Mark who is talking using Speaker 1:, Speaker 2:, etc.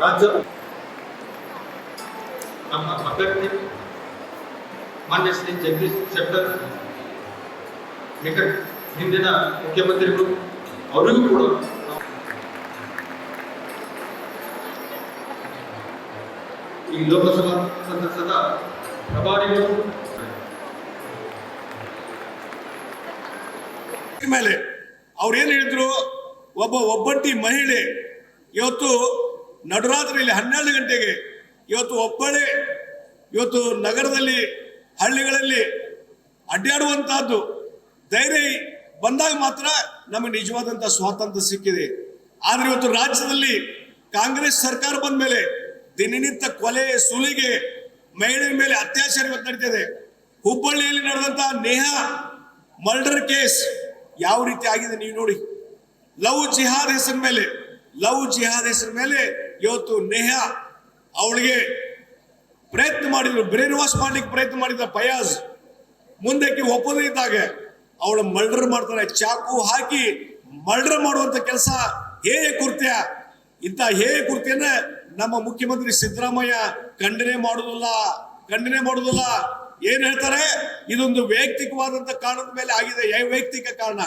Speaker 1: ರಾಜ್ಯ ನಮ್ಮ ಅಭ್ಯರ್ಥಿ ಮಾನ್ಯ ಶ್ರೀ ಜಗದೀಶ್ ಶೆಟ್ಟರ್ ನಿಕಟ್ ಹಿಂದಿನ ಮುಖ್ಯಮಂತ್ರಿಗಳು ಅವರಿಗೂ ಕೂಡ ಈ ಲೋಕಸಭಾ ಸದಸ್ಯದ ಪ್ರಭಾರಿಗಳು.
Speaker 2: ಮೇಲೆ ಅವ್ರು ಏನ್ ಹೇಳಿದ್ರು? ಒಬ್ಬ ಒಬ್ಬಂಟಿ ಮಹಿಳೆ ಇವತ್ತು ನಡುರಾತ್ರಿಯಲ್ಲಿ ಹನ್ನೆರಡು ಗಂಟೆಗೆ ಇವತ್ತು ಒಬ್ಬಳೇ ಇವತ್ತು ನಗರದಲ್ಲಿ ಹಳ್ಳಿಗಳಲ್ಲಿ ಅಡ್ಡಾಡುವಂತಹದ್ದು ಧೈರ್ಯ ಬಂದಾಗ ಮಾತ್ರ ನಮಗೆ ನಿಜವಾದಂತಹ ಸ್ವಾತಂತ್ರ್ಯ ಸಿಕ್ಕಿದೆ. ಆದ್ರೆ ಇವತ್ತು ರಾಜ್ಯದಲ್ಲಿ ಕಾಂಗ್ರೆಸ್ ಸರ್ಕಾರ ಬಂದ ಮೇಲೆ ದಿನನಿತ್ಯ ಕೊಲೆ, ಸುಲಿಗೆ ಮಹಿಳೆಯ ಮೇಲೆ ಅತ್ಯಾಚಾರ ಇವತ್ತು ನಡೀತಿದೆ. ಹುಬ್ಬಳ್ಳಿಯಲ್ಲಿ ನಡೆದಂತ ನೇಹಾ ಮರ್ಡರ್ ಕೇಸ್ ಯಾವ ರೀತಿ ಆಗಿದೆ ನೀವು ನೋಡಿ. ಲವ್ ಜಿಹಾದ್ ಹೆಸರ ಮೇಲೆ, ಲವ್ ಜಿಹಾದ್ ಹೆಸರ ಮೇಲೆ ಇವತ್ತು ನೇಹಾ ಅವಳಿಗೆ ಪ್ರಯತ್ನ ಮಾಡಿದ್ರು. ಬ್ರೇನ್ ವಾಶ್ ಮಾಡ್ಲಿಕ್ಕೆ ಪ್ರಯತ್ನ ಮಾಡಿದ ಫಯಾಜ್. ಮುಂದಕ್ಕೆ ಒಪ್ಪದೇ ಇದ್ದಾಗ ಅವಳು ಮರ್ಡರ್ ಮಾಡ್ತಾರೆ ಚಾಕು ಹಾಕಿ ಮರ್ಡರ್ ಮಾಡುವಂತ ಕೆಲಸ ಹೇಯ ಕೃತ್ಯ ಇಂಥ ಹೇಯ ಕೃತ್ಯನ ನಮ್ಮ ಮುಖ್ಯಮಂತ್ರಿ ಸಿದ್ದರಾಮಯ್ಯ ಖಂಡನೆ ಮಾಡುದಿಲ್ಲ ಖಂಡನೆ ಮಾಡುದಿಲ್ಲ ಏನ್ ಹೇಳ್ತಾರೆ? ಇದೊಂದು ವೈಯಕ್ತಿಕವಾದಂತ ಕಾರಣದ ಮೇಲೆ ಆಗಿದೆ ವೈಯಕ್ತಿಕ ಕಾರಣ.